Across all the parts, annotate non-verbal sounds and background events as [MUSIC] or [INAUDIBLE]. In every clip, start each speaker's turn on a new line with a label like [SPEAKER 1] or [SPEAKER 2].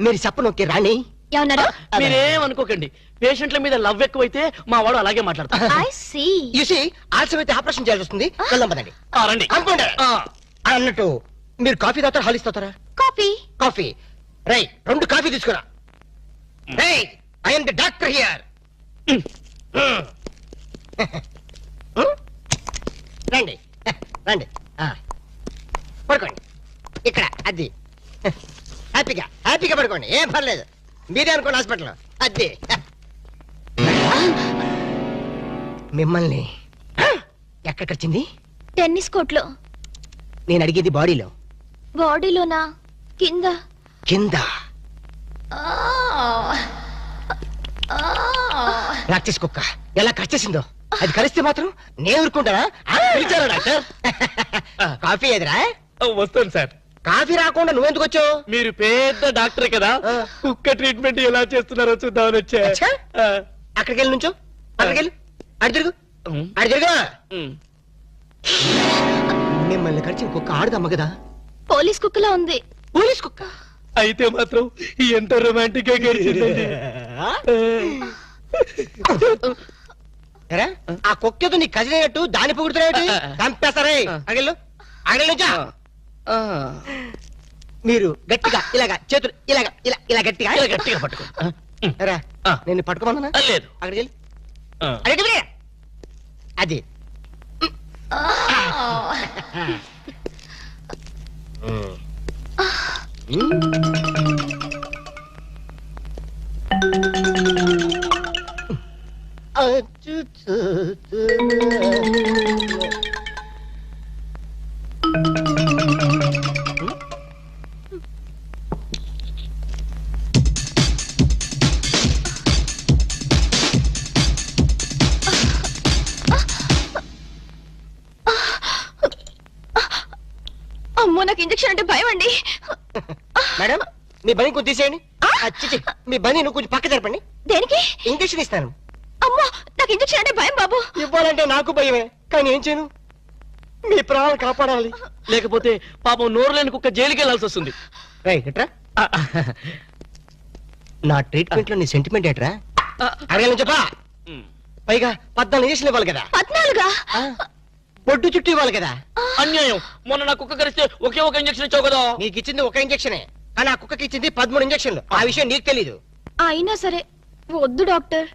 [SPEAKER 1] మీరు చెప్పనొక్కి రాణి.
[SPEAKER 2] ఏమన్నారు?
[SPEAKER 3] మీరేం అనుకోకండి పేషెంట్ల మీద లవ్ ఎక్కువైతే మా వాడు అలాగే మాట్లాడతారు
[SPEAKER 2] ఐ [LAUGHS] సీ
[SPEAKER 1] యూసి ఆలస్యం అయితే ఆపరేషన్ చేయాల్సి వస్తుంది. వెళ్దాం పదండి
[SPEAKER 3] ఆ, రండి.
[SPEAKER 1] అనుకోండి.
[SPEAKER 3] ఆ,
[SPEAKER 1] అన్నట్టు మీరు కాఫీ తాగుతారా హాలిస్ తాగుతారా?
[SPEAKER 2] కాఫీ.
[SPEAKER 1] కాఫీ. రై రెండు కాఫీ తీసుకురా. రై ఐఎమ్ ది డాక్టర్ హియర్ రండి. రండి. ఆ. పడుకోండి. ఇక్కడ అది. హ్యాపీగా హ్యాపీగా పడుకోండి. ఏం పర్లేదు. మీరే అనుకోండి హాస్పిటల్ అది. మిమ్మల్ని ఎక్కడికొచ్చింది?
[SPEAKER 2] టెన్నిస్ కోర్ట్లో
[SPEAKER 1] నేను అడిగేది బాడీలో.
[SPEAKER 2] బాడీలోనా? కింద.
[SPEAKER 1] కింద. ప్రాక్టీస్ కుక్క. ఎలా కరిచేసిందో అది కలిస్తే మాత్రం నేను ఊరుకుంటానా? పిలిచారా డాక్టర్? కాఫీ ఎదురా
[SPEAKER 3] వస్తాను సార్.
[SPEAKER 1] కాఫీ రాకుండా నువ్వెందుకు వచ్చావు?
[SPEAKER 3] మీరు పెద్ద డాక్టర్ కదా. కుక్క ట్రీట్మెంట్ ఎలా చేస్తున్నారో చూద్దామని వచ్చా.
[SPEAKER 1] అక్కడికి వెళ్ళి నుంచో. అక్కడికి వెళ్ళి అడి తిరుగు. అడి తిరుగు. మిమ్మల్ని కరిచిన కుక్క ఆడదమ్మ కదా.
[SPEAKER 2] పోలీస్ కుక్కలా ఉంది.
[SPEAKER 1] పోలీస్ కుక్క?
[SPEAKER 3] అయితే మాత్రం ఎంత రొమాంటిక్గా గడిచిందండి.
[SPEAKER 1] ఎరా, ఆ కుక్కతో నీ కజిన్ అయ్యట్టు దాన్ని పొగుడుతున్నాయి చంపేస్తారే అడిగెళ్ళు అడిగెళ్ళ నుంచో మీరు గట్టిగా ఇలాగా చేతులు ఇలాగా ఇలా ఇలా గట్టిగా
[SPEAKER 3] ఇలా గట్టిగా పట్టుకో. ఆ.
[SPEAKER 1] నేను పట్టుకోమన్నా?
[SPEAKER 3] లేదు.
[SPEAKER 1] అక్కడికి వెళ్ళి.
[SPEAKER 3] ఆ.
[SPEAKER 1] అడిగి వెళ్ళి. అది. మీ బని కొంచెం తీసేయండి. మీ బని నువ్వు కొంచెం పక్క జరపండి.
[SPEAKER 2] దేనికి?
[SPEAKER 1] ఇంజక్షన్ ఇస్తాను.
[SPEAKER 2] అమ్మో నాకు ఇంజెక్షన్ అంటే భయం బాబు.
[SPEAKER 1] ఇవ్వాలంటే నాకు భయమే కానీ ఏం చేయను? మీ ప్రాణాలు కాపాడాలి.
[SPEAKER 3] లేకపోతే పాపం నోరు లేని కుక్క జైలుకి వెళ్ళాల్సి వస్తుంది. ఆ,
[SPEAKER 1] నా ట్రీట్మెంట్లో నీ సెంటిమెంట్ ఏట్రా?
[SPEAKER 3] ఆ,
[SPEAKER 1] అడగాలని చెప్పా?
[SPEAKER 3] ఉమ్.
[SPEAKER 1] పైగా పద్నాలుగు ఇంజక్షన్ ఇవ్వాలి కదా.
[SPEAKER 2] పద్నాలుగా?
[SPEAKER 1] ఆ, బొడ్డు చుట్టూ ఇవ్వాలి కదా.
[SPEAKER 3] అన్యాయం. మొన్న నా కుక్క కరిస్తే ఒకే ఒక ఇంజక్షన్ ఇచ్చావు కదా.
[SPEAKER 1] నీకు ఇచ్చింది ఒక ఇంజక్షనే ఆ కుక్కకి ఇచ్చింది పదమూడు ఇంజక్షన్లు. ఆ విషయం నీకు తెలీదు.
[SPEAKER 2] అయినా సరే వద్దు డాక్టర్.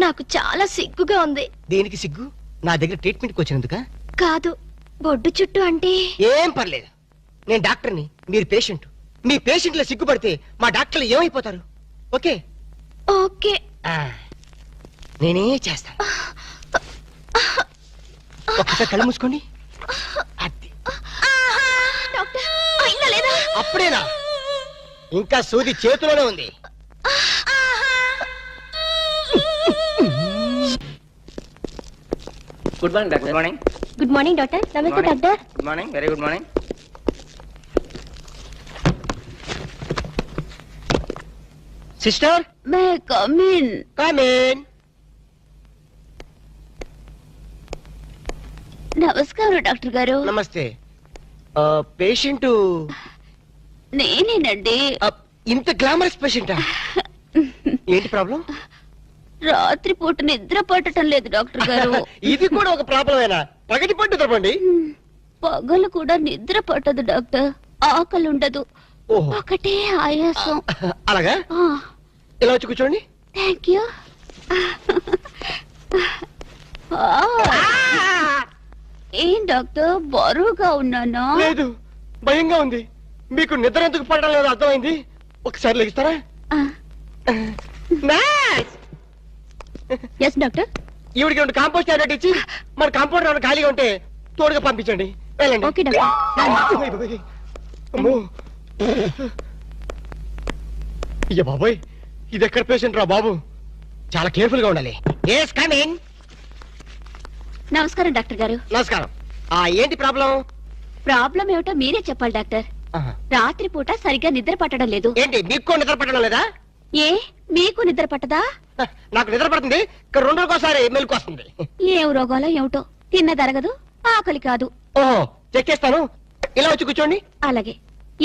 [SPEAKER 2] నాకు చాలా సిగ్గుగా ఉంది.
[SPEAKER 1] దీనికి సిగ్గు? నా దగ్గర ట్రీట్మెంట్కి వచ్చినందుక?
[SPEAKER 2] కాదు బొడ్డు చుట్టూ అంటే?
[SPEAKER 1] ఏం పర్లేదు. నేను డాక్టర్ని మీరు పేషెంట్. మీ పేషెంట్లు సిగ్గుపడితే మా డాక్టర్లు ఏమైపోతారు? ఓకే?
[SPEAKER 2] ఓకే.
[SPEAKER 1] ఆ, నేనే చేస్తాను. ఒక్కసారి కళ్ళు మూసుకోండి. అది
[SPEAKER 2] డాక్టర్ అయిందా లేదా?
[SPEAKER 1] అప్పుడేనా? ఇంకా సూది చేతిలోనే ఉంది.
[SPEAKER 4] Good morning doctor good morning
[SPEAKER 2] good morning doctor నమస్తే. Doctor
[SPEAKER 4] good morning very good morning
[SPEAKER 1] sister
[SPEAKER 2] మే నమస్కారం డాక్టర్ గారు
[SPEAKER 1] నమస్తే పేషెంట్
[SPEAKER 2] నేనేనండి.
[SPEAKER 1] ఇంత గ్లామరస్ పేషెంటా? ఏంటి ప్రాబ్లం?
[SPEAKER 2] రాత్రి పూట నిద్ర పట్టడం లేదు డాక్టర్ గారు. [LAUGHS]
[SPEAKER 1] ఇది కూడా ఒక ప్రాబ్లమేనా? పగటి పట్టు తప్పండి
[SPEAKER 2] పగలు కూడా నిద్ర పట్టదు డాక్టర్. ఆకలి ఉండదు. ఒకటే ఆయాసం. [LAUGHS]
[SPEAKER 1] అలాగా? ఇలా వచ్చి కూర్చోండి?
[SPEAKER 2] Thank you. ఏం డాక్టర్? బరువుగా ఉన్నానా?
[SPEAKER 1] లేదు. భయంగా ఉంది. మీకు నిద్ర ఎందుకు పడడం లేదు అర్థమైంది? ఒకసారి లెగిస్తారా!
[SPEAKER 2] ఎస్ డాక్టర్
[SPEAKER 1] ఈవిడికి రెండు కాంపోస్ట్ టాబ్లెట్ ఇచ్చి మన కాంపౌండ్ ఏమైనా ఖాళీగా ఉంటే తోడుగా పంపించండి. వెళ్ళండి.
[SPEAKER 2] ఓకే డాక్టర్
[SPEAKER 1] అమ్మో. అయ్య బాబోయ్ ఇది ఎక్కడ పేషెంట్ రా బాబు? చాలా కేర్ఫుల్గా ఉండాలి. ఎస్ కమింగ్
[SPEAKER 2] నమస్కారం డాక్టర్ గారు.
[SPEAKER 1] నమస్కారం. ఆ ఏంటి ప్రాబ్లం?
[SPEAKER 2] ప్రాబ్లం ఏమిటో మీరే చెప్పాలి డాక్టర్. రాత్రి పూట సరిగ్గా నిద్ర పట్టడం లేదు.
[SPEAKER 1] ఏంటి మీకు నిద్ర పట్టడం లేదా?
[SPEAKER 2] ఏ మీకు నిద్ర పట్టదా?
[SPEAKER 1] నాకు నిద్ర పడుతుంది రెండు రోజుకోసారి మెలకు వస్తుంది.
[SPEAKER 2] ఏం రోగాలో ఏమిటో తిన్న తరగదు ఆకలి కాదు.
[SPEAKER 1] ఓహో చెక్ చేస్తాను. ఇలా వచ్చి కూర్చోండి.
[SPEAKER 2] అలాగే.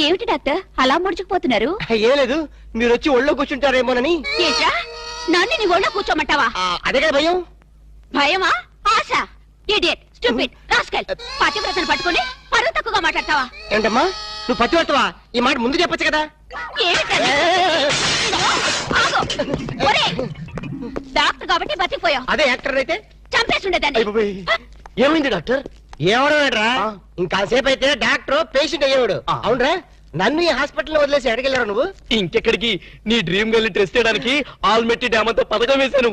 [SPEAKER 5] ఏమిటి డాక్టర్ అలా ముడుచుకుపోతున్నారు?
[SPEAKER 1] ఏం లేదు మీరు వచ్చి ఒళ్ళో కూర్చుంటారేమోనని.
[SPEAKER 5] ఏంట్రా? నన్ను నీ ఒళ్ళో కూర్చోమంటావా?
[SPEAKER 1] అదే కదా భయం.
[SPEAKER 5] భయమా? ఆశ? ఇడియట్ స్టూపిడ్ రాస్కల్ పతివ్రతను పట్టుకొని పరువు తక్కువగా మాట్లాడతావా?
[SPEAKER 1] ఏంటమ్మా? నువ్వు పత్తి పడతావా ఈ మాట ముందు చెప్పొచ్చు కదా?
[SPEAKER 5] డాక్టర్ కాబట్టి బతికిపోయావు.
[SPEAKER 1] అదే యాక్టర్ అయితే?
[SPEAKER 5] చంపేసి ఉండేదాన్ని
[SPEAKER 3] ఏమైంది డాక్టర్?
[SPEAKER 1] ఏమడరా
[SPEAKER 3] ఆ.
[SPEAKER 1] ఇంకాసేపు అయితే డాక్టర్ పేషెంట్ అయ్యేవాడు. అవునరా? నన్ను ఈ హాస్పిటల్ వదిలేసి ఎడగెళ్ళారు నువ్వు?
[SPEAKER 3] ఇంకెక్కడికి? నీ డ్రీమ్ గర్ల్ టెస్ట్ చేయడానికి ఆల్మెట్టి డ్యామ్ అంతా పథకం వేశాను.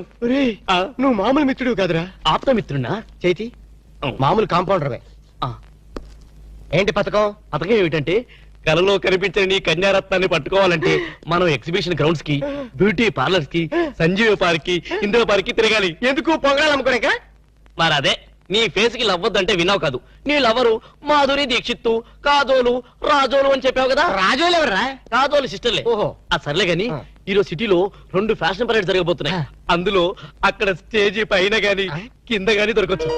[SPEAKER 3] ఆ,
[SPEAKER 1] నువ్వు మామూలు మిత్రుడు కాదురా.
[SPEAKER 3] ఆప్తమిత్రున్నా
[SPEAKER 1] చేతి
[SPEAKER 3] ఆ.
[SPEAKER 1] మామూలు కాంపౌండర్
[SPEAKER 3] ఆ,
[SPEAKER 1] ఏంటి పథకం?
[SPEAKER 3] పథకం ఏమిటంటే కలలో కనిపించని నీ కన్యారత్నాన్ని పట్టుకోవాలంటే మనం ఎగ్జిబిషన్ గ్రౌండ్స్కి బ్యూటీ పార్లర్స్కి సంజీవ పార్క్కి ఇందిరా పార్క్కి తిరగాలి.
[SPEAKER 1] ఎందుకు పొంగడాలు అమ్ముకోలేక
[SPEAKER 3] మరి అదే నీ ఫేస్కి లవ్వద్దంటే విన్నావు కాదు. నీ లవరు మాధురి దీక్షిత్తు కాజోలు రాజోలు అని చెప్పావు కదా?
[SPEAKER 1] రాజోలు ఎవర్రా?
[SPEAKER 3] కాజోలు సిస్టర్లే.
[SPEAKER 1] ఓహో.
[SPEAKER 3] ఆ సర్లే గాని. ఈరోజు సిటీలో రెండు ఫ్యాషన్ పరేడ్ జరగబోతున్నాయి. అందులో అక్కడ స్టేజీ పైన గాని. కింద గాని దొరకచ్చు.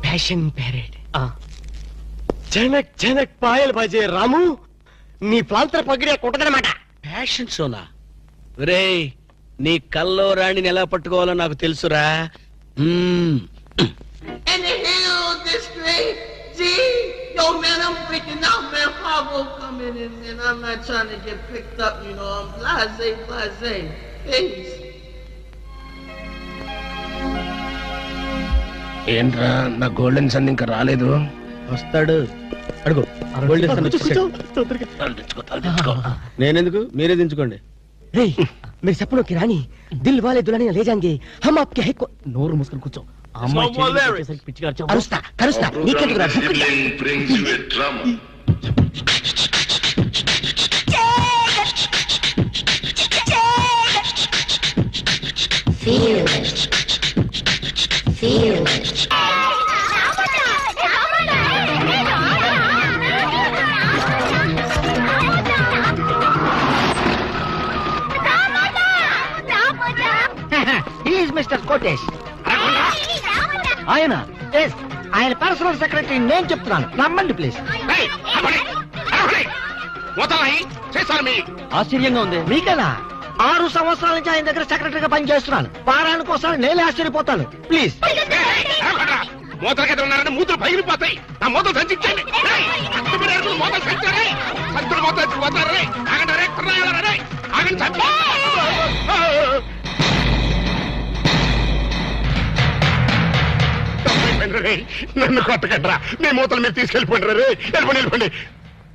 [SPEAKER 1] Fashion parade. జనక్ జనక్ పాయలు బజే రాము నీ ప్లాంతర పగిరే కుట్టదనమాట.
[SPEAKER 6] ఫ్యాషన్ సోనా. రే నీ కల్లో రాణిని ఎలా పట్టుకోవాలో నాకు తెలుసురా. ఏంట్రా నా గోల్డెన్ సన్ ఇంకా రాలేదు?
[SPEAKER 1] వస్తాడు. అడుగు. వచ్చేసాడు.
[SPEAKER 7] నేనెందుకు? మీరే దించుకోండి.
[SPEAKER 1] మీరు చెప్పను కి రాని దిల్ వాలే దులని లే జాంగే. హమ్ ఆప్కే హై కో-
[SPEAKER 3] నోరు మూసుకొని కూర్చో. ఆ అమ్మాయి
[SPEAKER 6] lyrics.
[SPEAKER 1] అరుస్తా కరుస్తా నీకెందుకు రా
[SPEAKER 8] brings you a drama.
[SPEAKER 1] Is mister Kotesh. ఆయన ఎస్ ఆయన పర్సనల్ సెక్రటరీ నేను చెప్తున్నాను. నమ్మండి ప్లీజ్ ఆశ్చర్యంగా ఉంది. మీకేనా ఆరు సంవత్సరాల నుంచి ఆయన దగ్గర సెక్రటరీగా పనిచేస్తున్నాను. వారానికి ఒకసారి నేనే ఆశ్చర్యపోతాను. ప్లీజ్
[SPEAKER 6] మూతలకి ఉన్నారని మూతలు పగిలిపోతాయి. నా మూతలు సంచించండి మూతలు సంచారే సంచులు మూతలు పోతారు. రే ఆగండి రే ఆగండి రే. నన్ను కొట్టకండి రా మీ మూతలు మీరు తీసుకెళ్ళిపోండి రే వెళ్ళిపోండి వెళ్ళిపోండి.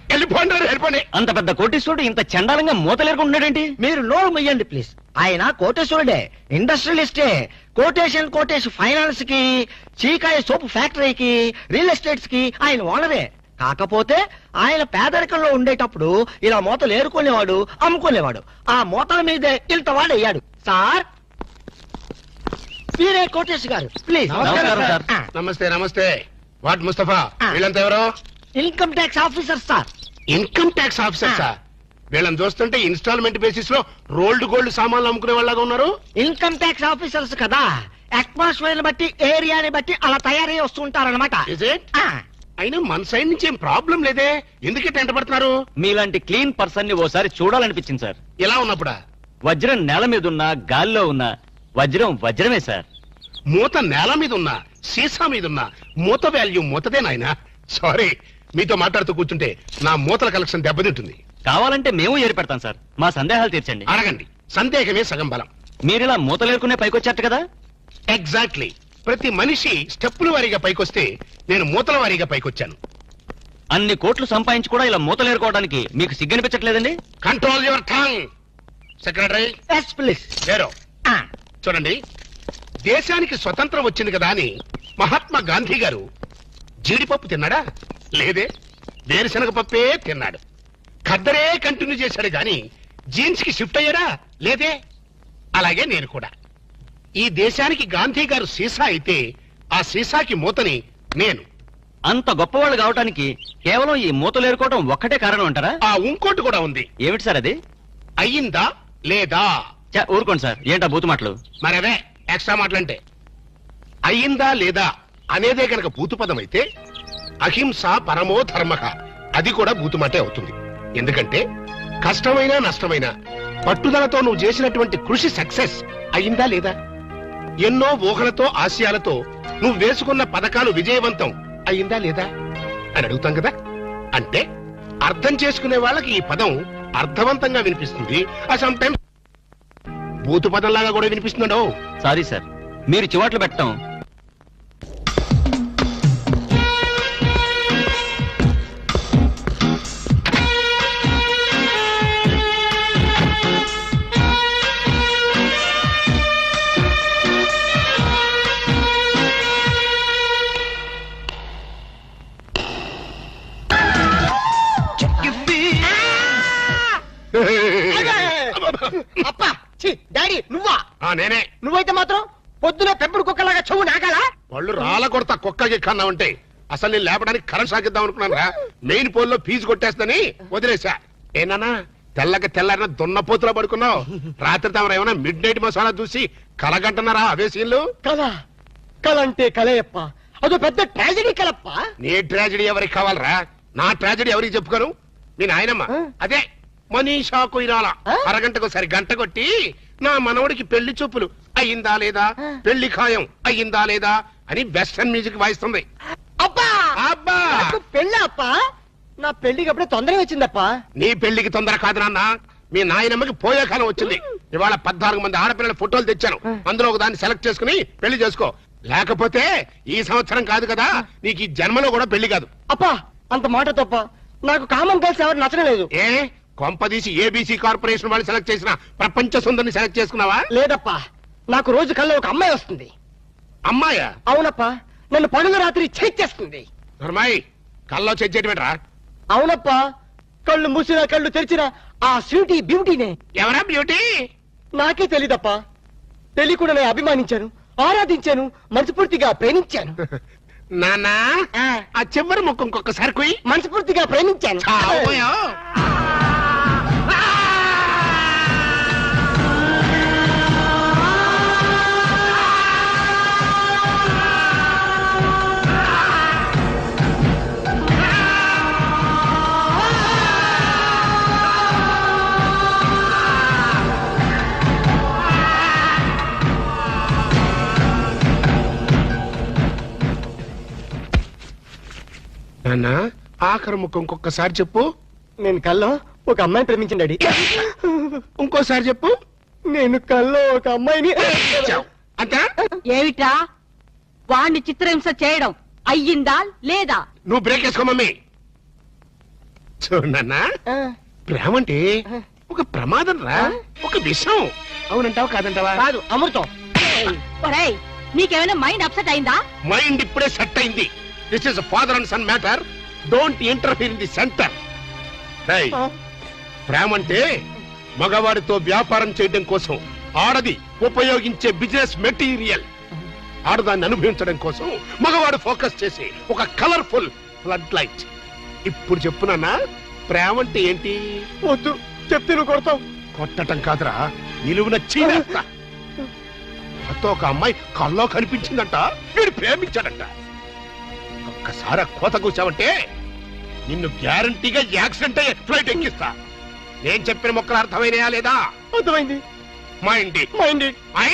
[SPEAKER 6] వెళ్ళిపోండి రే, వెళ్ళిపోండి.
[SPEAKER 3] అంత పెద్ద కోటీశ్వరుడు ఇంత చండాలంగా మూతలేరుకుంటున్నాడేంటి
[SPEAKER 1] మీరు నోరు మొయ్యండి ప్లీజ్. ఆయన కోటేశ్వరుడే ఇండస్ట్రియలిస్టే. కోటేషన్ కోటేష్ ఫైనాన్స్కి చీకాయ సోపు ఫ్యాక్టరీకి రియల్ ఎస్టేట్స్కి ఆయన ఓనరే. కాకపోతే ఆయన పేదరికంలో ఉండేటప్పుడు ఇలా మూతలు ఏరుకునేవాడు అమ్ముకునేవాడు. ఆ మూతల మీదే ఇంత వాడు అయ్యాడు సార్ మీరే కోటేష్ గారు ప్లీజ్
[SPEAKER 3] నమస్కారం, సార్.
[SPEAKER 6] నమస్తే నమస్తే. వాట్ ముస్తఫా. వీళ్ళంతా ఎవరో?
[SPEAKER 1] Income tax officer sir.
[SPEAKER 6] Income tax officer sir. వీళ్ళని చూస్తుంటే ఇన్స్టాల్మెంట్ బేసిస్లో రోల్డ్ గోల్డ్ సామాన్లు అమ్ముకునే వాళ్ళగా ఉన్నారు.
[SPEAKER 1] ఇన్కమ్ ట్యాక్స్ ఆఫీసర్స్ కదా అట్మాస్ఫియర్ బట్టి ఏరియాని బట్టి అలా తయారై వస్తుంటారనమాట?
[SPEAKER 6] అయినా మన సైడ్ నుంచి ఏం ప్రాబ్లం లేదే? ఎందుకే టెంట పడుతున్నారు?
[SPEAKER 3] మీలాంటి క్లీన్ పర్సన్ని ఓసారి చూడాలనిపించింది సార్.
[SPEAKER 6] ఎలా ఉన్నప్పుడా?
[SPEAKER 3] వజ్రం నేల మీద ఉన్నా గాల్లో ఉన్నా వజ్రం వజ్రమే సార్.
[SPEAKER 6] మూత నేల మీద ఉన్నా సీసా మీద ఉన్నా మూత వాల్యూ మూతదే నాయనా. సారీ మీతో మాట్లాడుతూ కూర్చుంటే నా మూతల కలెక్షన్ దెబ్బతింటుంది.
[SPEAKER 3] కావాలంటే మేము ఏరి పెడతాం సార్. మా సందేహాలు తీర్చండి.
[SPEAKER 6] అడగండి. సందేహమే సగం బలం.
[SPEAKER 3] మీరిలా మూతలేరుకునే పైకొచ్చారట కదా?
[SPEAKER 6] ఎగ్జాక్ట్లీ ప్రతి మనిషి స్టెప్పుల వారీగా పైకొస్తే నేను మూతల వారీగా పైకొచ్చాను.
[SPEAKER 3] అన్ని కోట్లు సంపాదించి కూడా ఇలా మూతలేరుకోవడానికి మీకు సిగ్గనిపించట్లేదండి?
[SPEAKER 6] Control your tongue secretary
[SPEAKER 1] yes please
[SPEAKER 6] చూడండి. దేశానికి స్వతంత్రం వచ్చింది కదా అని మహాత్మా గాంధీ గారు జీడిపప్పు తిన్నాడా? లేదే. వేరుశనగ పప్పే తిన్నాడు. ఖద్దరే కంటిన్యూ చేశాడు గాని జీన్స్కి షిఫ్ట్ అయ్యాడా? లేదే. అలాగే నేను కూడా. ఈ దేశానికి గాంధీ గారు సీసా అయితే ఆ సీసాకి మూతని నేను.
[SPEAKER 3] అంత గొప్పవాళ్ళు కావటానికి కేవలం ఈ మూతలేరుకోవడం ఒక్కటే కారణం అంటారా?
[SPEAKER 6] ఆ ఇంకోటి కూడా ఉంది.
[SPEAKER 3] ఏమిటి సార్ అది?
[SPEAKER 6] అయ్యిందా లేదా?
[SPEAKER 3] ఊరుకోండి సార్. ఏంటా బూతు మాటలు?
[SPEAKER 6] మరవే ఎక్స్ట్రా మాటలంటే. అయ్యిందా లేదా అనేదే గనక బూతు పదం అయితే అహింస పరమో ధర్మక అది కూడా బూతుమాటే అవుతుంది. ఎందుకంటే కష్టమైనా నష్టమైనా పట్టుదలతో నువ్వు చేసినటువంటి కృషి సక్సెస్ అయిందా లేదా? ఎన్నో ఊహలతో ఆశయాలతో నువ్వు వేసుకున్న పథకాలు విజయవంతం అయిందా లేదా? అని అడుగుతాం కదా? అంటే అర్థం చేసుకునే వాళ్ళకి ఈ పదం అర్థవంతంగా వినిపిస్తుంది. ఆ సమ్ టైమ్స్ బూతు పదంలాగా కూడా వినిపిస్తుండో
[SPEAKER 8] సారీ సార్. మీరు చివాట్లు పెట్టడం
[SPEAKER 6] నేనే.
[SPEAKER 1] నువ్వైతే మాత్రం పొద్దున పెంపుడు కుక్కలాగా చెవు నాకాలా
[SPEAKER 6] వాళ్ళు రాళ్ళ కొడతా కుక్కకి కన్నా ఉంటే అసలు నేను లేపడానికి కరెంట్ సాగిద్దాం అనుకున్నాను రా. మెయిన్ పోల్లో ఫీజు కొట్టేస్తని వదిలేసా ఏనానా తెల్లకి తెల్లారిన దున్నపోతులో పడుకున్నావు? రాత్రి తమరు ఏమైనా మిడ్ నైట్ మసాలా చూసి కలగంటున్నారా అవే సీన్లు?
[SPEAKER 1] కళ కళ అంటే కలయప్ప అదో పెద్ద ట్రాజడీ కలప్ప
[SPEAKER 6] నీ ట్రాజడీ ఎవరికి కావాలరా? నా ట్రాజడీ ఎవరికి చెప్పుకోను మీ నాయనమ్మ? అదే మనీషా కొయిరాల.
[SPEAKER 1] ఆ?
[SPEAKER 6] అరగంటకు సరి గంట కొట్టి నా మనవడికి పెళ్ళి చూపులు. అయ్యిందా లేదా. పెళ్ళి ఖాయం. అయ్యిందా లేదా? అని వెస్టర్న్ మ్యూజిక్ వాయిస్తుంది.
[SPEAKER 1] అబ్బా!
[SPEAKER 6] అబ్బా!
[SPEAKER 1] నాకు పెళ్ళి అప్ప? నా పెళ్ళికి అప్పుడే తొందరగా వచ్చిందప్ప?
[SPEAKER 6] నీ పెళ్ళికి తొందర కాదు నాన్న. మీ నాయనమ్మకి పోయే కాలం వచ్చింది. ఇవాళ పద్నాలుగు మంది ఆడపిల్లల ఫోటోలు తెచ్చాను. అందులో ఒక దాన్ని సెలెక్ట్ చేసుకుని పెళ్ళి చేసుకో. లేకపోతే ఈ సంవత్సరం కాదు కదా నీకు ఈ జన్మలో కూడా పెళ్ళి కాదు.
[SPEAKER 1] అప్ప! అంత మాట తప్ప నాకు కామన్ గర్ల్స్ ఎవరు నచ్చడం లేదు.
[SPEAKER 6] ఏ? కొంపదీసి ఏబీసీ కార్పొరేషన్ వాళ్ళు సెలెక్ట్ చేసిన ప్రపంచ సుందరిని సెలెక్ట్ చేసుకున్నావా?
[SPEAKER 1] లేదప్ప. నాకు రోజు కల్లో ఒక అమ్మాయి వస్తుంది.
[SPEAKER 6] అమ్మాయా?
[SPEAKER 1] అవునప్ప. నన్ను పగలు రాత్రి చేస్తుంది.
[SPEAKER 6] ధర్మాయి కల్లో చెయ్యటమేట్రా
[SPEAKER 1] అవునప్ప. కళ్ళు మూసినా కళ్ళు తెరిచినా ఆ స్వీటీ బ్యూటీనే.
[SPEAKER 6] ఎవరా బ్యూటీ?
[SPEAKER 1] నాకే తెలీదప్ప. తెలియకుండా నేను అభిమానించాను ఆరాధించాను మనస్ఫూర్తిగా ప్రేమించాను. [LAUGHS]
[SPEAKER 6] నానా
[SPEAKER 1] ఆ,
[SPEAKER 6] ఆ చివరి ముక్కు ఇంకొకసారి కుయ్.
[SPEAKER 1] మనస్ఫూర్తిగా ప్రేమించాను.
[SPEAKER 6] చావోయో. [LAUGHS] నాన్నా ఆఖరి ముక్కు ఇంకొకసారి చెప్పు.
[SPEAKER 1] నేను కల్లో ఒక అమ్మాయిని ప్రేమించాను డాడీ.
[SPEAKER 6] ఇంకోసారి చెప్పు.
[SPEAKER 1] నేను కల్లో ఒక అమ్మాయిని.
[SPEAKER 6] అంతా
[SPEAKER 5] ఏమిట్రా? వాణ్ణి చిత్రహింస చేయడం అయ్యిందా లేదా?
[SPEAKER 6] నువ్వు బ్రేక్ వేసుకో మమ్మీ. చూడన్నా
[SPEAKER 1] ఆ,
[SPEAKER 6] ప్రేమ అంటే ఒక ప్రమాదం రా. ఒక విషం. అవునంటావా కాదంటావా?
[SPEAKER 1] కాదు అమృతం.
[SPEAKER 5] ఒరేయ్ నీకేమైనా మైండ్ అప్సెట్ అయిందా?
[SPEAKER 6] మైండ్ ఇప్పుడే సెట్ అయింది. This is father and son matter don't interfere in the center ప్రేమ అంటే మగవాడితో వ్యాపారం చేయడం కోసం ఆడది ఉపయోగించే బిజినెస్ మెటీరియల్ ఆడదాన్ని అనుభవించడం కోసం మగవాడు ఫోకస్ చేసి ఒక కలర్ఫుల్ ఫ్లడ్ లైట్ ఇప్పుడు చెప్పునన్నా ప్రేమ అంటే ఏంటి?
[SPEAKER 1] వద్దు చెప్తే నువ్వు కొడతావు.
[SPEAKER 6] కొట్టటం కాదురా నిలువున చీనేస్తా నాతో ఒక అమ్మాయి కల్లో కనిపించిందంట వీడు ప్రేమించాడంట. ఒక్కసారి ఆ కోత కూర్చావంటే నిన్ను గ్యారంటీగా యాక్సిడెంట్ అయ్యే ఫ్లైట్ ఎక్కిస్తా. నేను చెప్పిన మొక్కలు అర్థమైనయా లేదా?
[SPEAKER 1] అర్థమైంది.
[SPEAKER 6] ఇంటి.
[SPEAKER 1] Mind
[SPEAKER 6] I?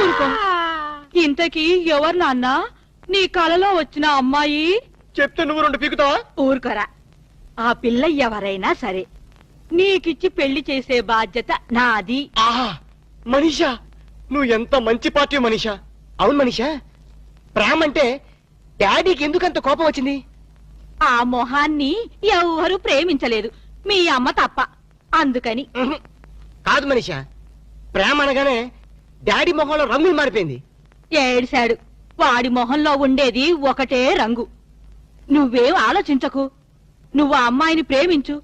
[SPEAKER 5] ఊరుకో. ఇంతకీ ఎవరు నాన్న? నీ కలలో వచ్చిన అమ్మాయి?
[SPEAKER 1] చెప్తే నువ్వు రెండు పీకుతావా?
[SPEAKER 5] ఊరుకోరా. ఆ పిల్ల ఎవరైనా సరే నీకిచ్చి పెళ్ళి చేసే బాధ్యత నాది.
[SPEAKER 1] ఆహా మనీషా? నువ్వు ఎంత మంచి పార్టీ మనీషా? అవును మనీషా? ప్రేమ అంటే డాడీకి ఎందుకంత కోపం వచ్చింది?
[SPEAKER 5] ఆ మొహాన్ని ఎవరు ప్రేమించలేదు. మీ అమ్మ తప్ప. అందుకని.
[SPEAKER 1] కాదు మనీషా ప్రేమ అనగానే డాడీ మొహంలో రంగులు మారిపోయింది.
[SPEAKER 5] ఏడిశాడు వాడి మొహంలో ఉండేది ఒకటే రంగు. నువ్వేం ఆలోచించకు. నువ్వు ఆ అమ్మాయిని ప్రేమించు.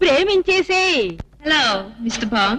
[SPEAKER 5] ప్రేమించేసే
[SPEAKER 9] Hello, Mr. Bond.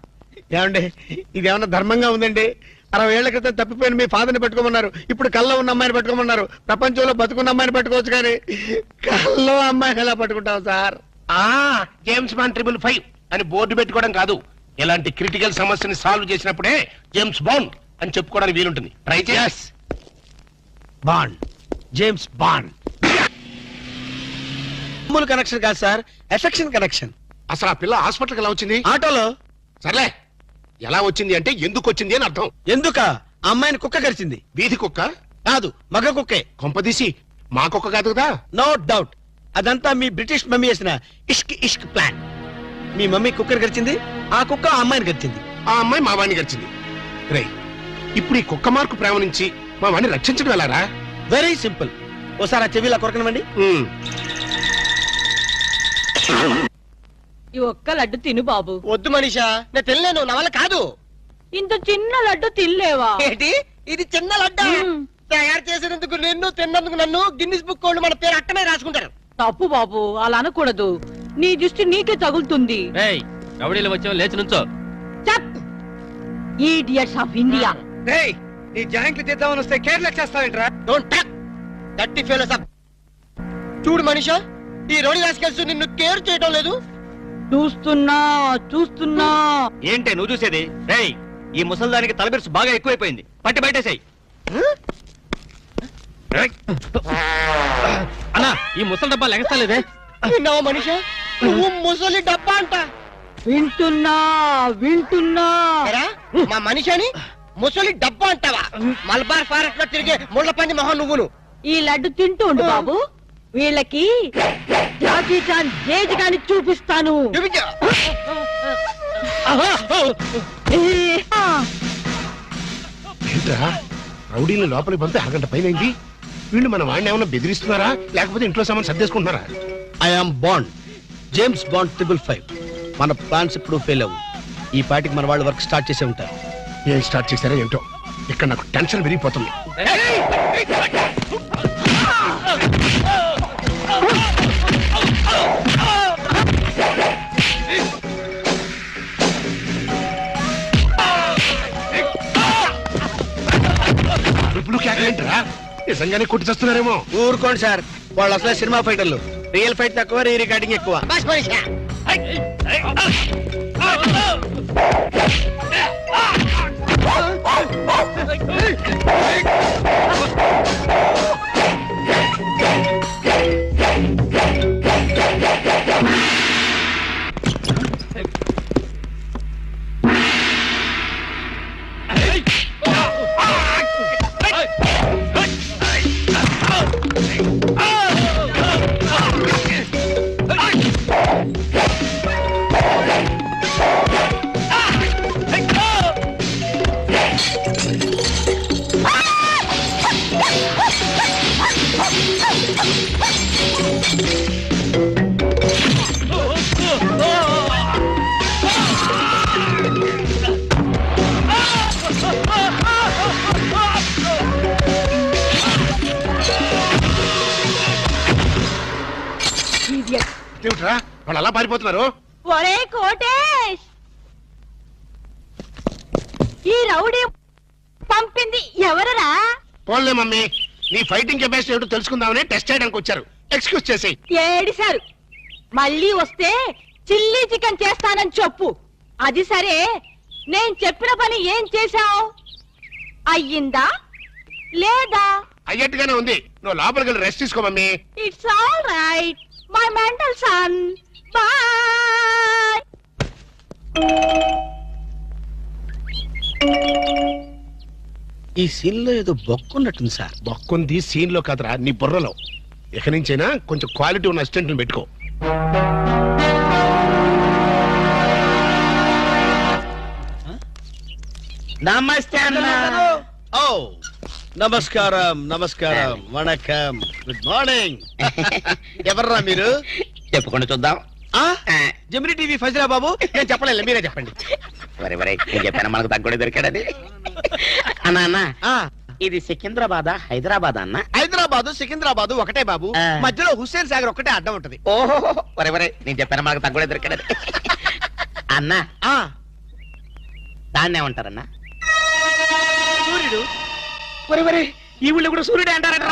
[SPEAKER 7] ఏమండి ఇది ఏమన్నా ధర్మంగా ఉందండి? అరవై ఏళ్ళ క్రితం తప్పిపోయిన మీ ఫాదర్ని పట్టుకోమన్నారు. ఇప్పుడు కల్లో ఉన్న అమ్మాయిని పట్టుకోమన్నారు. ప్రపంచంలో బతుకున్న అమ్మాయిని పట్టుకోవచ్చు కానీ కల్లో అమ్మాయిని ఎలా పట్టుకుంటాం సార్?
[SPEAKER 6] ఆ జేమ్స్ బాండ్ ట్రిపుల్ ఫైవ్ అని బోర్డు పెట్టుకోవడం కాదు. ఇలాంటి క్రిటికల్ సమస్యని సాల్వ్ చేసినప్పుడే జేమ్స్ బాండ్ అని చెప్పుకోవడానికి వీలుంటుంది. ట్రై చేస్
[SPEAKER 7] బాండ్. James Bond. మామూలు కనెక్షన్ కాదు సార్ ఎఫెక్షన్ కనెక్షన్.
[SPEAKER 6] అసలు ఆ పిల్ల హాస్పిటల్కి ఎలా వచ్చింది?
[SPEAKER 7] ఆటోలో.
[SPEAKER 6] సర్లే. ఎలా వచ్చింది అంటే ఎందుకు వచ్చింది అని అర్థం.
[SPEAKER 7] ఎందుక? ఆ అమ్మాయిని కుక్క కరిచింది.
[SPEAKER 6] వీధి కుక్క?
[SPEAKER 7] కాదు మగ కుక్కే.
[SPEAKER 6] కొంపదీసి మా కుక్క కాదు కదా?
[SPEAKER 7] నో డౌట్ అదంతా మీ బ్రిటిష్ మమ్మీ చేసిన ఇష్క్ ఇష్క్ ప్లాన్. మీ మమ్మీ కుక్కర్ గరిచింది ఆ కుక్క ఆ అమ్మాయిని గరిచింది
[SPEAKER 6] ఆ అమ్మాయి మా వాడిని గడిచింది రే ఇప్పుడు ఈ కుక్క మార్కు ప్రేమ నుంచి మా వాడిని రక్షించడం ఎలారా?
[SPEAKER 7] వెరీ సింపుల్ ఓసారి ఆ చెవిలా కొరకనివ్వండి.
[SPEAKER 6] ఉమ్,
[SPEAKER 5] ఈ ఒక్క లడ్డు తిను బాబు.
[SPEAKER 7] వద్దు మనీషా నేను తినలేను నా వల్ల కాదు.
[SPEAKER 5] ఇంత చిన్న లడ్డు తినలేవా?
[SPEAKER 7] ఏంటి? ఇది చిన్న లడ్డ?
[SPEAKER 5] మ్మ్.
[SPEAKER 7] తయారు చేసినందుకు నిన్ను తిన్నందుకు నన్ను గిన్నిస్ బుక్ వాళ్ళు మన పేరు అట్టనే రాసుకుంటారు.
[SPEAKER 5] తప్పు బాబు అలా అనకూడదు. నీ దృష్టి నీకే తగులుతుంది.
[SPEAKER 1] రౌడీలు వచ్చాం లేచి నుంచో.
[SPEAKER 5] చప్! ఈడియట్స్ ఆఫ్ ఇండియా
[SPEAKER 7] నీ జాయింట్లు చేద్దామని వస్తే careless చేస్తావేంట్రా? Don't tuck thirty fellows up చూడు మనిషా ఈ రోడి రాసుకెళ్తూ నిన్ను కేర్ చేయడం లేదు.
[SPEAKER 5] చూస్తున్నా చూస్తున్నా.
[SPEAKER 10] ఏంటే నువ్వు చూసేది? రేయ్ ఈ ముసల్దానికి తలబిరుసు బాగా ఎక్కువైపోయింది. పట్టి బయటేసాయి.
[SPEAKER 1] అన్నా ఈ ముసలి డబ్బా లెగస్తలేదే.
[SPEAKER 7] విన్నావా మనిషా? నువ్వు ముసలి డబ్బా అంట.
[SPEAKER 5] వింటున్నా వింటున్నా.
[SPEAKER 7] ఎరా, మా మనిషిని ముసలి డబ్బా అంటావా? మల్బార్ ఫారెస్ట్లో తిరిగే ముళ్ళ పంది మొహం నువ్వును
[SPEAKER 5] ఈ లడ్డు తింటూ ఉండు బాబు. వీళ్ళకి జాకీ చాన్ జేజ్ గాని చూపిస్తాను.
[SPEAKER 6] ఏంట్రా? రౌడీని లోపలికి పంపి అరగంట పైన వీళ్ళు మన వాడిని ఏమైనా బెదిరిస్తున్నారా? లేకపోతే ఇంట్లో సామాన్ సర్దేసుకుంటున్నారా?
[SPEAKER 7] I'm Bond James Bond triple five మన ప్లాన్స్ ఇప్పుడు ఫెయిల్ అవ్వు. ఈ పాటికి మన వాళ్ళు వర్క్ స్టార్ట్ చేసే ఉంటారు.
[SPEAKER 6] ఏం స్టార్ట్ చేశారో ఏంటో? ఇక్కడ నాకు టెన్షన్ విరిగిపోతుంది నిజంగానే కొట్టి చేస్తున్నారేమో
[SPEAKER 7] ఊరుకోండి సార్ వాళ్ళు అసలే సినిమా ఫైటర్లు రియల్ ఫైట్ తక్కువ రీ రికార్డింగ్ ఎక్కువ.
[SPEAKER 6] అలా పారిపోతున్నారు?
[SPEAKER 5] ఒరే కోటేష్! ఈ రౌడీ పంపింది ఎవరరా?
[SPEAKER 6] పోన్లే మమ్మీ నీ ఫైటింగ్ కెపాసిటీ ఏమిటో తెలుసుకుందామని టెస్ట్ చేయడానికి వచ్చారు. ఎక్స్క్యూజ్ చేసేయ్
[SPEAKER 5] ఏడిశారు. మళ్ళీ వస్తే చిల్లీ చికెన్ చేస్తానని చెప్పు. అది సరే. నేను చెప్పిన పని ఏం చేశావు? అయ్యిందా? లేదా?
[SPEAKER 6] అయ్యట్టుగానే ఉంది. నువ్వు లోపలికి వెళ్ళి రెస్ట్ తీసుకో mummy.
[SPEAKER 5] It's all right my mental son
[SPEAKER 7] ఈ సీన్లో ఏదో బొక్కున్నట్టుంది సార్.
[SPEAKER 6] బొక్కుంది సీన్లో కదరా నీ బుర్రలో. ఇక నుంచైనా కొంచెం క్వాలిటీ ఉన్న అసిస్టెంట్ పెట్టుకో.
[SPEAKER 8] నమస్తే
[SPEAKER 7] ఓ నమస్కారం నమస్కారం వణకం. Good morning. ఎవర్రా మీరు?
[SPEAKER 8] చెప్పకుండా చూద్దాం.
[SPEAKER 7] జమిని టీవీ ఫజిలా బాబు నేను చెప్పలేదు మీరే చెప్పండి.
[SPEAKER 8] వరే వరే నేను చెప్పాను మనకు తగ్గుడే దొరికాడని అన్న అన్న
[SPEAKER 7] ఆ.
[SPEAKER 8] ఇది సికింద్రాబాద్ హైదరాబాద్ అన్న?
[SPEAKER 7] హైదరాబాద్ సికింద్రాబాద్ ఒకటే బాబు. మధ్యలో హుస్సేన్ సాగర్ ఒకటే అడ్డం ఉంటది.
[SPEAKER 8] ఓహో వరే వరే నేను చెప్పాను మనకు తగ్గుడే దొరికాడని అన్న
[SPEAKER 7] ఆ.
[SPEAKER 8] దాన్ని ఏమంటారన్నా?
[SPEAKER 7] సూర్యుడు.
[SPEAKER 8] వరే వరే ఈ ఊళ్ళో కూడా సూర్యుడే అంటారట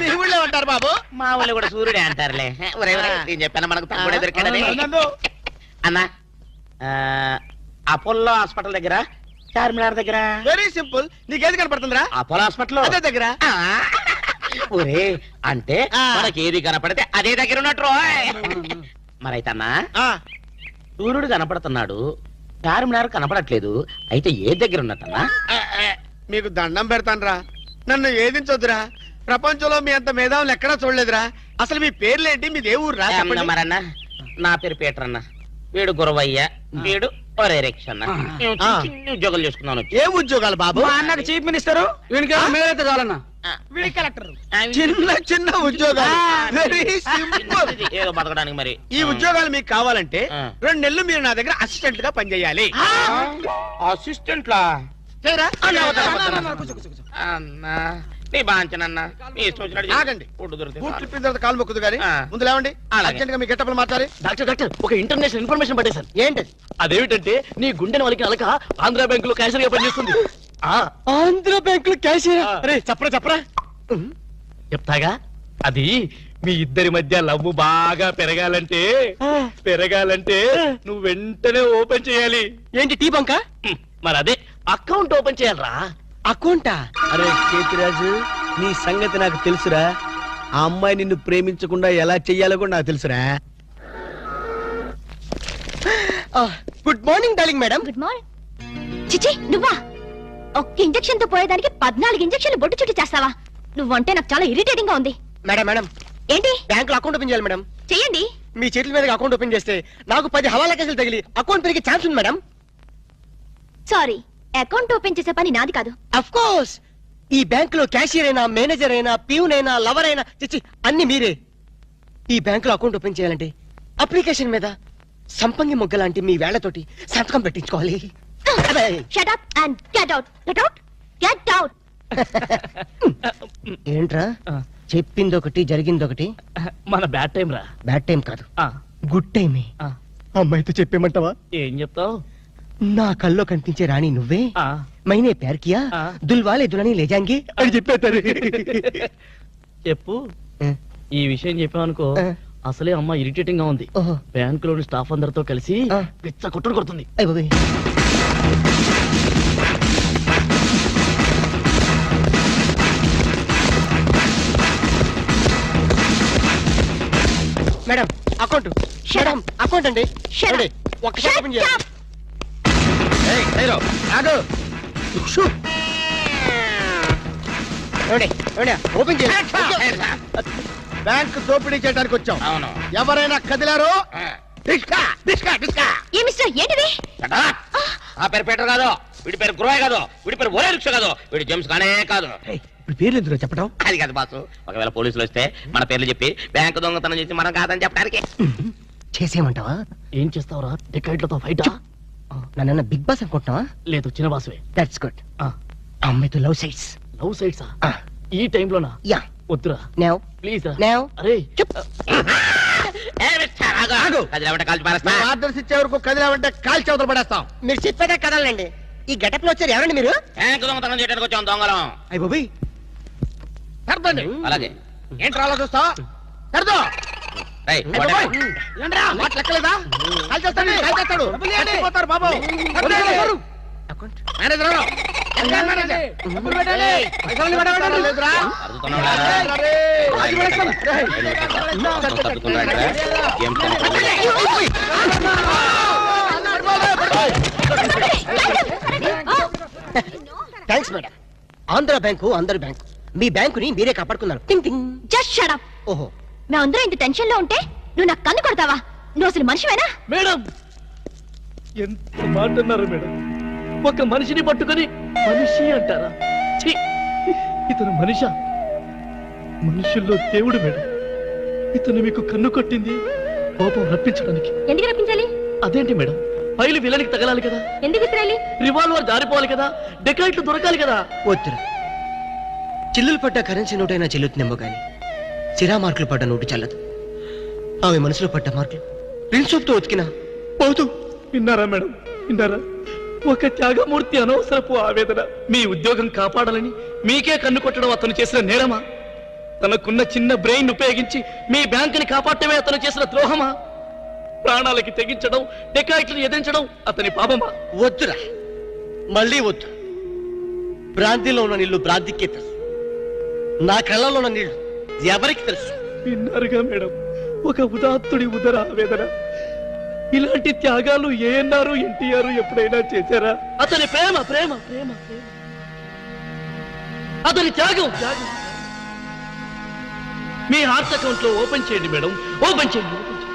[SPEAKER 7] మీ ఊళ్ళో ఉంటారు బాబు.
[SPEAKER 8] మా ఊళ్ళో కూడా సూర్యుడే అంటారులే. ఒరే ఒరే, నేను చెప్పాను మనకు తగ్గుడే దొరికాడని అన్న ఆ, అపోలో హాస్పిటల్ దగ్గర చార్మినార్ దగ్గర.
[SPEAKER 7] Very simple. నీకేది కనపడుతుందిరా?
[SPEAKER 8] Apollo hospital.
[SPEAKER 7] అదే దగ్గర.
[SPEAKER 8] ఆ, ఒరే అంటే
[SPEAKER 7] ఆ.
[SPEAKER 8] మనకి ఏది కనపడితే అదే దగ్గర ఉన్నట్టు మరైతే అన్నా
[SPEAKER 7] ఆ.
[SPEAKER 8] సూర్యుడు కనపడుతున్నాడు చార్మినార్ కనపడట్లేదు అయితే ఏ దగ్గర ఉన్నట్టన్నా?
[SPEAKER 7] ఆ, ఆ, మీకు దండం పెడతానురా. నన్ను ఏదించొద్దురా? ప్రపంచంలో మీ అంత మేధావులు ఎక్కడా చూడలేదురా. అసలు మీ పేర్లేంటి? మీది ఏ ఊర్రా చెప్పండి.
[SPEAKER 8] మరన్న నా పేరు పీటర్ అన్న వీడు గురవయ్య వీడు ఒరే రిక్ష అన్న మేము చిన్న
[SPEAKER 7] ఆ.
[SPEAKER 8] చిన్న ఉద్యోగాలు చేసుకున్నాను.
[SPEAKER 7] ఏ ఉద్యోగాలు బాబు?
[SPEAKER 8] అన్నకు చీఫ్ మినిస్టర్
[SPEAKER 7] మేలైతే చాలన్నా. చిన్న చిన్న ఉద్యోగాలు. వెరీ సింపుల్
[SPEAKER 8] ఏదో బతకడానికి మరి.
[SPEAKER 7] ఈ ఉద్యోగాలు మీకు కావాలంటే
[SPEAKER 8] ఆ.
[SPEAKER 7] రెండు నెలలు మీరు నా దగ్గర అసిస్టెంట్గా పనిచేయాలి.
[SPEAKER 8] అసిస్టెంట్ లా? నీ బాంచనన్నా నీ.
[SPEAKER 7] ఆగండి. తర్వాత కాలు మొక్కుదు కానీ
[SPEAKER 8] ఆ.
[SPEAKER 7] ముందు లేవండి.
[SPEAKER 8] అలాగే.
[SPEAKER 7] అర్జెంట్గా మీ గెట్టపలు
[SPEAKER 3] డాక్టర్ డాక్టర్ ఒక ఇంటర్నేషనల్ ఇన్ఫర్మేషన్ అదేమిటంటే నీ గుండెని వాళ్ళకి అలక ఆంధ్ర బ్యాంక్లో క్యాషియర్గా పనిచేస్తుంది. ఆ,
[SPEAKER 7] ఆంధ్ర బ్యాంక్లో క్యాషియర్ అరే చెప్పరా చెప్పరా?
[SPEAKER 3] చెప్తాగా? అది మీ ఇద్దరి మధ్య లవ్ బాగా పెరగాలంటే పెరగాలంటే నువ్వు వెంటనే ఓపెన్ చేయాలి.
[SPEAKER 7] ఏంటి టీ బంక?
[SPEAKER 3] మరి అదే అకౌంట్ ఓపెన్ చేయాలరా.
[SPEAKER 7] అకౌంటా? అరే చేతిరాజు నీ సంగతి నాకు తెలుసురా. ఆ అమ్మాయి నిన్ను ప్రేమించకుండా ఎలా చెయ్యాలో కూడా నాకు తెలుసురా. Good morning darling madam.
[SPEAKER 5] Good morning. చిచి నువ్వా? ఒక్క ఇంజెక్షన్తో పోయేదానికి పద్నాలుగు ఇంజెక్షన్లు బొట్టు చుట్టూ చేస్తావా? నువ్వంటే నాకు చాలా ఇరిటేటింగ్గా ఉంది.
[SPEAKER 7] Madam madam.
[SPEAKER 5] ఏంటి?
[SPEAKER 7] బ్యాంక్లో అకౌంట్ ఓపెన్ చేయాలి మేడం.
[SPEAKER 5] చెయ్యండి.
[SPEAKER 7] మీ చేతుల మీద అకౌంట్ ఓపెన్ చేస్తే నాకు పది హవాలా కేసులు తగిలి అకౌంట్ పెరిగే ఛాన్స్ ఉంది మేడం.
[SPEAKER 5] సారీ. అకౌంట్ ఓపెన్ చేసే పని నాది కాదు.
[SPEAKER 7] అఫ్ కోర్స్ ఈ బ్యాంక్లో క్యాషియర్ అయినా మేనేజర్ అయినా ప్యూన్ అయినా లవర్ అయినా చిచ్చి అన్ని మీరే. ఈ బ్యాంక్లో అకౌంట్ ఓపెన్ చేయాలంటే అప్లికేషన్ మీద సంపంగి మొగ్గ లాంటి మీ వేళ్ళతోటి సంతకం పెట్టించుకోవాలి. అదే.
[SPEAKER 5] Shut up and get out get out get out
[SPEAKER 7] ఏంట్రా? చెప్పింది ఒకటి జరిగింది ఒకటి
[SPEAKER 3] మన బ్యాడ్ టైం రా
[SPEAKER 7] బ్యాడ్ టైం కాదు.
[SPEAKER 3] ఆ,
[SPEAKER 7] గుడ్ టైమే.
[SPEAKER 3] ఆ,
[SPEAKER 7] అమ్మాయితో చెప్పేమంటావా?
[SPEAKER 3] ఏం చెప్తావు?
[SPEAKER 7] నా కల్లో కనిపించే రాణి నువ్వే?
[SPEAKER 3] ఆ,
[SPEAKER 7] మైనే ప్యార్ కియా. దుల్వాలే దులని లేజాంగి? అని చెప్పేస్తారు
[SPEAKER 3] చెప్పు. ఈ విషయం చెప్పామనుకో. అసలే అమ్మ ఇరిటేటింగ్గా ఉంది. బ్యాంక్లోని స్టాఫ్ అందరితో కలిసి. పిచ్చ కొట్టుడు కొడుతుంది.
[SPEAKER 7] Madam account. మేడం అకౌంట్ అండి.
[SPEAKER 5] Shut
[SPEAKER 7] ఓపెన్ బ్యాంక్ దోపిడీ చేయడానికి వచ్చాం.
[SPEAKER 8] అవును.
[SPEAKER 7] ఎవరైనా కదిలారో? డిస్కా డిస్కా డిస్కా
[SPEAKER 5] ఏ మిస్టర్ ఏంటిది.
[SPEAKER 8] ఆ. పేరు పీటర్ కాదు. వీడి పేరు గురవయ్య కాదు. వీడి పేరు ఒరే రిక్ష కాదు. వీడి జేమ్స్ కానే కాదు.
[SPEAKER 7] ఇప్పుడు పేర్లు ఎందుకు చెప్పడం
[SPEAKER 8] అది కాదు బాసు. ఒకవేళ పోలీసులు వస్తే మన పేర్లు చెప్పి బ్యాంకు దొంగతనం చేసి మనం కాదని చెప్పడానికి.
[SPEAKER 7] చేసేయమంటావా?
[SPEAKER 3] ఏం చేస్తావురా? డికైట్లతో ఫైటా
[SPEAKER 7] నన్న బిగ్ బాస్ అనుకుంటున్నావా
[SPEAKER 3] లేదు చిన్న బాసువే.
[SPEAKER 7] దట్స్ గుడ్
[SPEAKER 3] ఆ,
[SPEAKER 7] అమ్మాయితో లవ్ సైట్స్.
[SPEAKER 3] లవ్ సైడ్సా ఈ టైంలోనా?
[SPEAKER 7] యా.
[SPEAKER 3] వద్దురా.
[SPEAKER 7] నేవ్
[SPEAKER 3] ప్లీజ్
[SPEAKER 7] నేవ్
[SPEAKER 3] అరే.
[SPEAKER 7] ఆర్డర్స్ ఇచ్చే వరకు కదిలామంటే కాల్ చవతలు పడేస్తాం. మీరు చెప్పేదే కదలండి. ఈ గెటప్లో వచ్చారు ఎవరండి మీరు?
[SPEAKER 8] బ్యాంకు దొంగతనం చేయడానికి వచ్చాం దొంగలం.
[SPEAKER 7] అయ్య బాబీ సర్దండి
[SPEAKER 8] అలాగే.
[SPEAKER 7] ఏంట్రా అలా చూస్తా సర్దో థ్యాంక్స్ మేడం ఆంధ్ర బ్యాంకు అందరి బ్యాంకు. మీ బ్యాంకుని మీరే కాపాడుకున్నారు. టింగ్ టింగ్
[SPEAKER 5] జస్ట్ షట్ అప్
[SPEAKER 7] ఓహో.
[SPEAKER 5] మేమందరం ఇంత టెన్షన్లో ఉంటే నువ్వు నాకు కన్ను కొడతావా? నువ్వు అసలు మనిషివేనా?
[SPEAKER 3] మేడం! ఎంత మాట అన్నారు మేడం? ఒక మనిషిని పట్టుకొని మనిషి అంటారా? ఛీ! ఇతను మనిష. మనుషుల్లో దేవుడు మేడం. ఇతను మీకు కన్ను కొట్టింది కోపం రప్పించడానికి.
[SPEAKER 4] ఎందుకు రప్పించాలి?
[SPEAKER 3] అదేంటి మేడం. ఫైలు విలనికి తగలాలి కదా.
[SPEAKER 4] ఎందుకు ఇస్రాయలి?
[SPEAKER 3] రివాల్వర్ జారిపోవాలి కదా. డెకాయిట్లు దొరకాలి కదా.
[SPEAKER 1] వద్దురా. చిల్లులు పడ్డ కరెన్సీ నోటైనా చెల్లుతుందేమో గాని సిరా మార్కులు పడ్డ నోటు చల్లదు. ఆమె మనసులో పడ్డ మార్కులు. ప్రిన్సోప్తో ఉతికినా. పోదు
[SPEAKER 3] విన్నారా మేడం? విన్నారా? ఒక త్యాగమూర్తి అనవసరపు ఆవేదన. మీ ఉద్యోగం కాపాడాలని మీకే కన్ను కొట్టడం అతను చేసిన నేరమా? తనకున్న చిన్న బ్రెయిన్ ఉపయోగించి మీ బ్యాంకుని కాపాడటమే అతను చేసిన ద్రోహమా? ప్రాణాలకి తెగించడం డెకాయిట్లను ఎదిరించడం అతని పాపమా?
[SPEAKER 1] వద్దురా. మళ్ళీ వద్దు. భ్రాంతిలో ఉన్న నీళ్ళు భ్రాంతికే తెలుసు నా కళ్ళలో ఉన్న నీళ్ళు ఎవరికి తెలుసు?
[SPEAKER 3] విన్నారుగా మేడం ఒక ఉదాత్తుడి ఉదర ఆవేదన ఇలాంటి త్యాగాలు ఏఎన్ఆర్ ఎన్టీఆర్ ఎప్పుడైనా చేశారా? అతని ప్రేమ ప్రేమ ప్రేమ ప్రేమ. అతని త్యాగం. త్యాగం మీ హార్ట్ అకౌంట్లో ఓపెన్ చేయండి మేడం ఓపెన్ చేయండి ఓపెన్ చేయండి.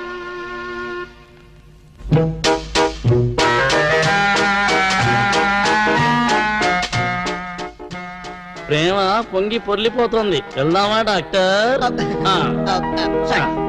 [SPEAKER 3] ప్రేమ పొంగి పొర్లిపోతుంది. వెళ్దామా డాక్టర్?
[SPEAKER 1] సరే.